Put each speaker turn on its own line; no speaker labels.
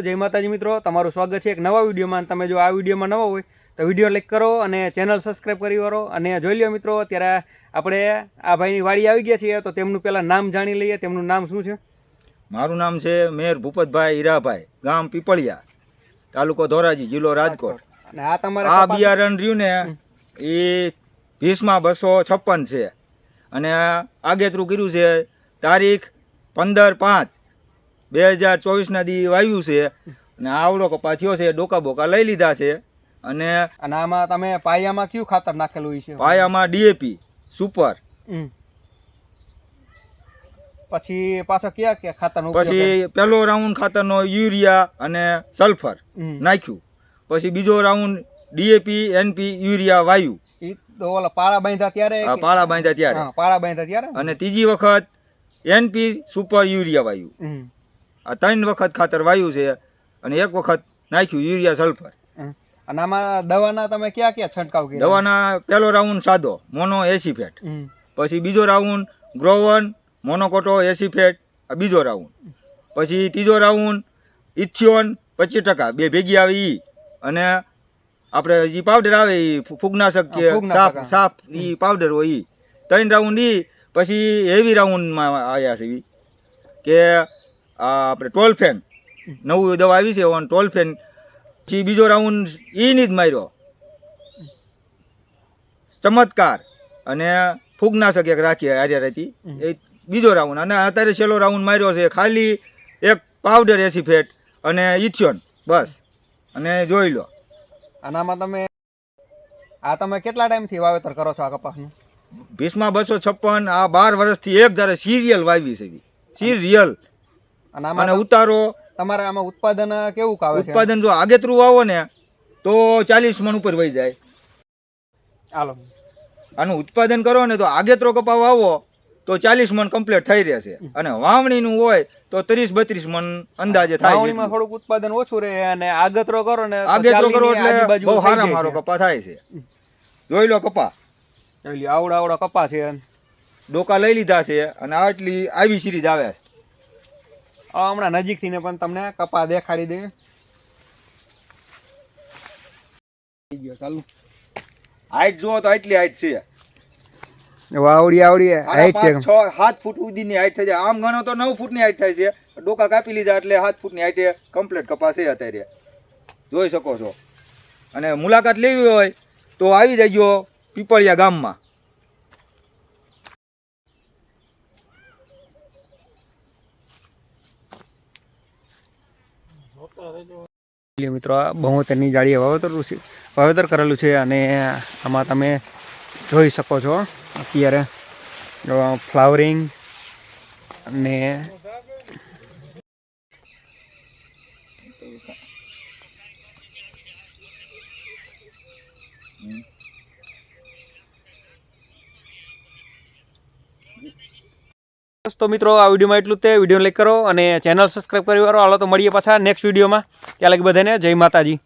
જય માતાજી મિત્રો તમારું સ્વાગત છે એક નવા વિડીયોમાં. તમે જો આ વિડીયોમાં નવા હોય તો વીડિયો લાઈક કરો અને ચેનલ સબસ્ક્રાઈબ કરી વાળો. અને જોઈ લ્યો મિત્રો અત્યારે આપણે આ ભાઈની વાડી આવી ગયા છીએ તો તેમનું પહેલાં નામ જાણી લઈએ. તેમનું નામ શું છે?
મારું નામ છે મેર ભૂપતભાઈ હીરાભાઈ ગામ પીપળિયા તાલુકો ધોરાજી જિલ્લો રાજકોટ.
અને આ તમારે
આ બિયારણ રહ્યું ને એ વીસમાં બસો છપ્પન છે. અને આગેતરું કર્યું છે તારીખ પંદર પાંચ. બે હજાર ચોવીસના દી વાવ્યું છે અને આવડો કપા થયો છે ડોકા બોકા લઈ લીધા છે. અને
અને આમાં તમે પાયામાં કયું ખાતર નાખેલું છે?
પાયામાં ડીએપી સુપર.
પછી પાછો કયા કયા ખાતરનો
પછી પહેલો રાઉન્ડ ખાતરનો યુરિયા અને સલ્ફર નાખ્યું. પછી બીજો રાઉન્ડ ડીએપી એનપી યુરિયા વાયુ.
તો ઓલા પાળા બાંધ્યા ત્યારે
પાળા બાંધ્યા ત્યારે.
પાળા બાંધ્યા ત્યારે?
અને ત્રીજી વખત એનપી સુપર યુરિયા વાયુ. આ ત્રણ વખત ખાતર વાયુ છે અને એક વખત નાખ્યું યુરિયા સલ્ફર.
અને આમાં દવાના તમે ક્યાં ક્યાં છંટકાવ કર્યો?
દવાના પહેલો રાઉન્ડ સાદો મોનો એસી ફેટ પછી બીજો રાઉન્ડ ગ્રોવન મોનોકોટો એસી ફેટ બીજો રાઉન્ડ પછી ત્રીજો રાઉન્ડ ઇથિયોન પચીસ ટકા બે ભેગી આવે એ અને આપણે જે પાવડર આવે એ ફૂગનાશક કે
સાફ.
સાપ એ પાવડર હોય એ ત્રણ રાઉન્ડ ઈ પછી હેવી રાઉન્ડમાં આવ્યા છે કે આ આપણે ટોલફેન નવું દવા આવી છે ઓન ટોલફેન પછી બીજો રાઉન્ડ ઈની જ માર્યો. ચમત્કાર. અને ફૂગનાશક એક રાખીએ હાર્યા રહેતી એ બીજો રાઉન્ડ અને અત્યારે છેલ્લો રાઉન્ડ માર્યો છે ખાલી એક પાવડર એસી ફેટ અને ઇથિયોન બસ. અને જોઈ લો.
આનામાં તમે આ તમે કેટલા ટાઈમથી વાવેતર કરો છો આ કપાસનું?
ભીસમાં બસો છપ્પન આ બાર વર્ષથી એક જ્યારે સિરિયલ વાવી છે. સિરિયલ
અને આમાં
ઉતારો.
તમારે આમાં ઉત્પાદન કેવું આવે
ઉત્પાદન જો આગેતરું વાવો ને તો ચાલીસ મણ ઉપર વહી જાય.
હાલો.
આનું ઉત્પાદન કરો ને તો આગેતરો કપા વાવો તો ચાલીસ મણ કમ્પ્લીટ થઈ છે અને વાવણીનું હોય તો ત્રીસ બત્રીસ મણ અંદાજે થાય
વાવણીમાં થોડુંક ઉત્પાદન ઓછું રહે અને આગતરો કરો ને
આગેત્રો કરો એટલે બહુ સારા મારો કપા થાય છે. જોઈ લો કપા.
જોઈ આવડા આવડો આવડો કપા છે.
ડોકા લઈ લીધા છે અને આટલી આવી સિરીઝ આવે છે.
હમણાં નજીકથી ને પણ તમને કપા દેખાડી દે. ગયો, ચાલુ
હાઈટ જુઓ તો આટલી હાઈટ છે.
વાવડી આવડી
હાઈટ છે છ સાત ફૂટ સુધીની હાઈટ થાય છે આમ ગણો તો નવ ફૂટની હાઈટ થાય છે. ડોકા કાપી લીધા એટલે સાત ફૂટની હાઈટે કમ્પ્લીટ કપાસ છે અત્યારે. જોઈ શકો છો. અને મુલાકાત લેવી હોય તો આવી જજો પીપળિયા ગામમાં.
મિત્રો, આ બહોતેરની જાળીએ વાવેતર વાવેતર કરેલું છે અને આમાં તમે જોઈ શકો છો. અત્યારે ફ્લાવરિંગ અને તો મિત્રો, આ વિડીયોમાં એટલું તે. વીડિયો લાઈક કરો અને ચેનલ સબસ્ક્રાઈબ કરી વાળો, હાલો તો મળીએ પાછા નેક્સ્ટ વિડીયોમાં. ત્યાં લગી બધાને જય માતાજી.